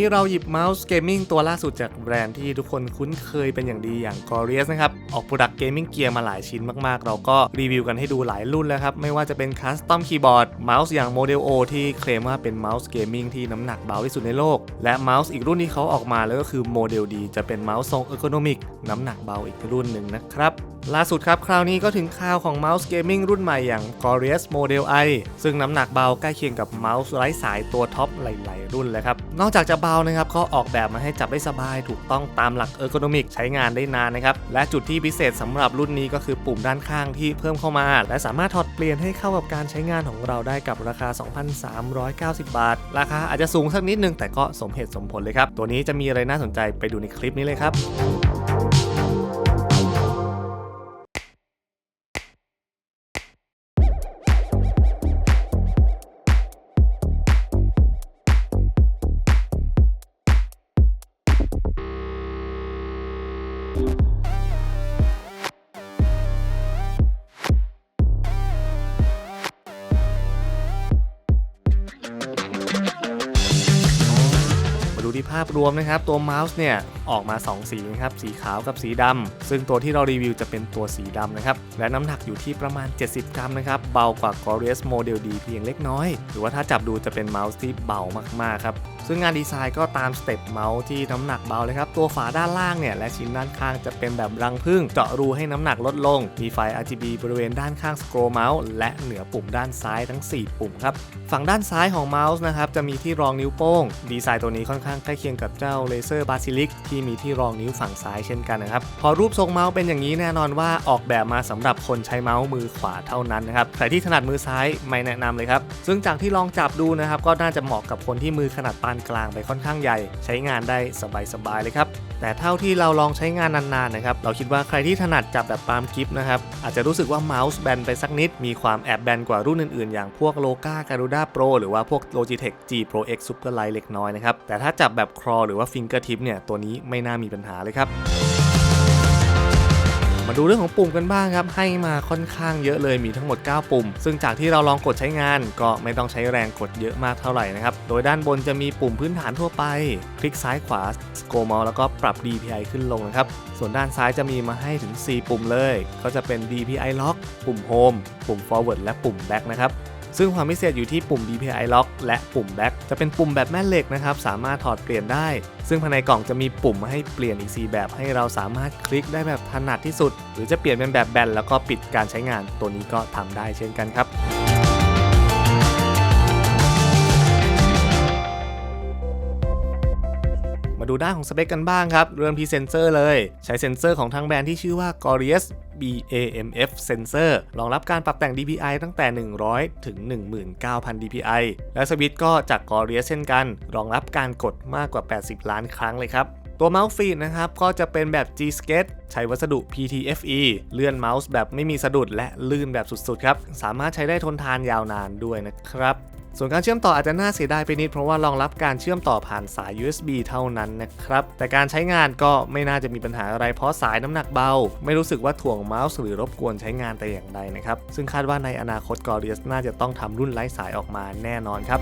วันนี้เราหยิบเมาส์เกมมิ่งตัวล่าสุดจากแบรนด์ที่ทุกคนคุ้นเคยเป็นอย่างดีอย่าง g o r i u s นะครับ ออกโปรดักต์เกมมิ่งเกียร์มาหลายชิ้นมากๆ เราก็รีวิวกันให้ดูหลายรุ่นแล้วครับ ไม่ว่าจะเป็นคัสตอมคีย์บอร์ดเมาส์อย่างโมเดล O ที่เคลมว่าเป็นเมาส์เกมมิ่งที่น้ำหนักเบาที่สุดในโลก และเมาส์อีกรุ่นที่เขาออกมาแล้วก็คือโมเดล D จะเป็นเมาส์ทรงเออร์โกนอมิกน้ำหนักเบาอีกรุ่นหนึ่งนะครับล่าสุดครับ คราวนี้ก็ถึงข่าวของเมาส์เกมมิ่งรุ่นใหม่อย่าง g o r i u s Model I ซึ่งน้ำหนักเบาใกล้เคียงกับเมาส์ไร้สายตัวท็อปหลายๆ รุ่นเลยครับ นอกจากจะเบานะครับเขาออกแบบมาให้จับได้สบายถูกต้องตามหลักเออร์โกนอมิกใช้งานได้นานนะครับ และจุดที่พิเศษสำหรับรุ่นนี้ก็คือปุ่มด้านข้างที่เพิ่มเข้ามา และสามารถถอดเปลี่ยนให้เข้ากับการใช้งานของเราได้กับราคา 2,390 บาท ราคาอาจจะสูงสักนิดนึงแต่ก็สมเหตุสมผลเลยครับตัวนี้จะมีอะไรน่าสนใจไปดูในคลิปนี้เลยครับ ภาพรวมนะครับตัวเมาส์เนี่ยออกมา 2 สีนะครับสีขาวกับสีดำซึ่งตัวที่เรารีวิวจะเป็นตัวสีดำนะครับและน้ำหนักอยู่ที่ประมาณ 70 กรัมนะครับเบากว่า g o r i u s Model D เพียงเล็กน้อย หรือว่าถ้าจับดูจะเป็นเมาส์ที่เบามากๆครับซึ่งงานดีไซน์ก็ตามสเต็ปเมาส์ที่น้ำหนักเบาเลยครับตัวฝาด้านล่างเนี่ยและชิ้นด้านข้างจะเป็นแบบรังผึ้งเจาะรูให้น้ำหนักลดลง มีไฟ RGB บริเวณด้านข้างสโครเมาส์และเหนือปุ่มด้านซ้ายทั้ง 4 ปุ่มครับฝั่งด้านซ้ายของเมาส์นะครับจะมีที่รองนิ้วโป้ง ดีไซน์ตัวนี้ค่อนข้างใกล้เคียงกับเจ้าเลเซอร์บาซิลิกที่มีที่รองนิ้วฝั่งซ้ายเช่นกันนะครับ พอรูปทรงเมาส์เป็นอย่างนี้แน่นอนว่าออกแบบมาสำหรับคนใช้เมาส์มือขวาเท่านั้นนะครับใครที่ถนัดมือซ้ายไม่แนะนำเลยครับซึ่งจากที่ลองจับดูนะครับก็น่าจะเหมาะกับคนที่มือขนาดปานกลางไปค่อนข้างใหญ่ ใช้งานได้สบายๆเลยครับแต่เท่าที่เราลองใช้งานนานๆนะครับเราคิดว่าใครที่ถนัดจับแบบปาล์มกิฟนะครับอาจจะรู้สึกว่าเมาส์แบนไปสักนิด มีความแอบแบนกว่ารุ่นอื่นๆ อย่างพวก Loga Garuda Pro หรือว่าพวก Logitech G Pro X Super Light เล็กน้อยนะครับแต่ถ้าจับแบบครอหรือว่า Fingertip เนี่ยตัวนี้ไม่น่ามีปัญหาเลยครับ มาดูเรื่องของปุ่มกันบ้างครับ ให้มาค่อนข้างเยอะเลยมีทั้งหมด 9 ปุ่ม ซึ่งจากที่เราลองกดใช้งาน ก็ไม่ต้องใช้แรงกดเยอะมากเท่าไหร่นะครับ โดยด้านบนจะมีปุ่มพื้นฐานทั่วไป คลิกซ้ายขวาสโกมอลแล้วก็ปรับ DPI ขึ้นลงนะครับส่วนด้านซ้ายจะมีมาให้ถึง 4 ปุ่มเลย ก็จะเป็น DPI Lock ปุ่ม Home ปุ่ม Forward และปุ่ม Back นะครับ ซึ่งความพิเศษอยู่ที่ปุ่ม DPI Lock และปุ่ม Back จะเป็นปุ่มแบบแม่เหล็กนะครับ สามารถถอดเปลี่ยนได้ ซึ่งภายในกล่องจะมีปุ่มมาให้เปลี่ยนอีก 4 แบบให้เราสามารถคลิกได้แบบถนัดที่สุด หรือจะเปลี่ยนเป็นแบบแบนแล้วก็ปิดการใช้งานตัวนี้ก็ทำได้เช่นกันครับ ดูด้านของสเปคกันบ้างครับ เริ่มที่เซนเซอร์เลย ใช้เซนเซอร์ของทางแบรนด์ที่ชื่อว่า g o r i u s BAMF Sensor รองรับการปรับแต่ง DPI ตั้งแต่ 100 ถึง 19,000 DPI และสวิตช์ก็จาก g o r i u s เช่นกัน รองรับการกดมากกว่า 80 ล้านครั้งเลยครับตัวเมาส์ฟีดนะครับ ก็จะเป็นแบบ G Skate ใช้วัสดุ PTFE เลื่อนเมาส์แบบไม่มีสะดุดและลื่นแบบสุดๆครับ สามารถใช้ได้ทนทานยาวนานด้วยนะครับ ส่วนการเชื่อมต่ออาจจะน่าเสียดายไปนิด เพราะว่ารองรับการเชื่อมต่อผ่านสาย USB เท่านั้นนะครับ แต่การใช้งานก็ไม่น่าจะมีปัญหาอะไร เพราะสายน้ำหนักเบา ไม่รู้สึกว่าถ่วงเมาส์หรือรบกวนใช้งานแต่อย่างใดนะครับ ซึ่งคาดว่าในอนาคตกอริสน่าจะต้องทำรุ่นไร้สายออกมาแน่นอนครับ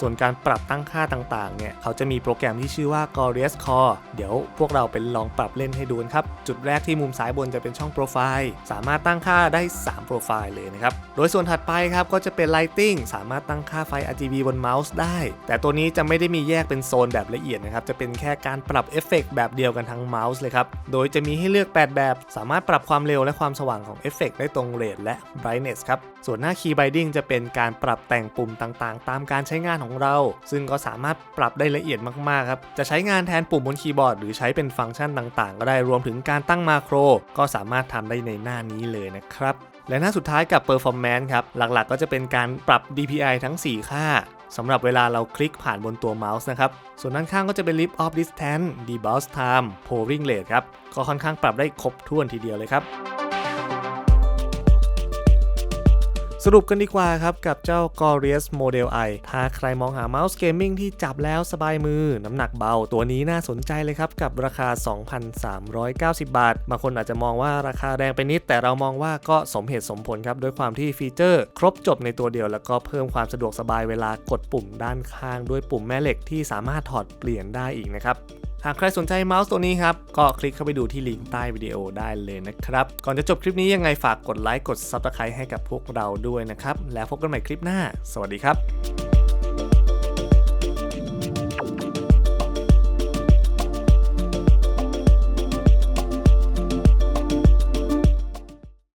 ส่วนการปรับตั้งค่าต่างๆ เนี่ย เขาจะมีโปรแกรมที่ชื่อว่า g o r i u s Core เดี๋ยวพวกเราไปลองปรับเล่นให้ดูนครับ จุดแรกที่มุมซ้ายบนจะเป็นช่องโปรไฟล์ สามารถตั้งค่าได้ 3 โปรไฟล์เลยนะครับ โดยส่วนถัดไปครับก็จะเป็น Lighting สามารถตั้งค่าไฟ RGB บนเมาส์ได้ แต่ตัวนี้จะไม่ได้มีแยกเป็นโซนแบบละเอียดนะครับ จะเป็นแค่การปรับเอฟเฟกต์แบบเดียวกันทั้งเมาส์เลยครับ โดยจะมีให้เลือก 8 แบบ สามารถปรับความเร็วและความสว่างของเอฟเฟกต์ได้ตรงเรทและ brightness ครับ ส่วนหน้า Key Binding จะเป็นการปรับแต่งปุ่มต่างๆ ตามการใช้งานของเรา ซึ่งก็สามารถปรับได้ละเอียดมากๆครับ จะใช้งานแทนปุ่มบนคีย์บอร์ด หรือใช้เป็นฟังก์ชันต่างๆ ก็ได้รวมถึงการตั้งมาโคร ก็สามารถทำได้ในหน้านี้เลยนะครับ และหน้าสุดท้ายกับ Performance ครับ หลักๆ ก็จะเป็นการปรับ DPI ทั้ง 4 ค่าสำหรับเวลาเราคลิกผ่านบนตัวเมาส์นะครับ ส่วนด้านข้างก็จะเป็น Lift Off Distance Debounce Time Polling Rate ครับ ก็ค่อนข้างปรับได้ครบถ้วนทีเดียวเลยครับ สรุปกันดีกว่าครับ กับเจ้า g o r i u s Model I ถ้าใครมองหาเมาส์เกมมิ่งที่จับแล้วสบายมือ น้ำหนักเบา ตัวนี้น่าสนใจเลยครับ กับราคา 2,390 บาท บางคนอาจจะมองว่าราคาแรงไปนิด แต่เรามองว่าก็สมเหตุสมผลครับ ด้วยความที่ฟีเจอร์ ครบจบในตัวเดียว แล้วก็เพิ่มความสะดวกสบายเวลากดปุ่มด้านข้าง ด้วยปุ่มแม่เหล็กที่สามารถถอดเปลี่ยนได้อีกนะครับ หากใครสนใจเมาส์ตัวนี้ครับ ก็คลิกเข้าไปดูที่ลิงก์ใต้วิดีโอได้เลยนะครับ ก่อนจะจบคลิปนี้ยังไงฝากกดไลค์กด Subscribe ให้กับพวกเราด้วยนะครับ แล้วพบกันใหม่คลิปหน้า สวัสดีครับ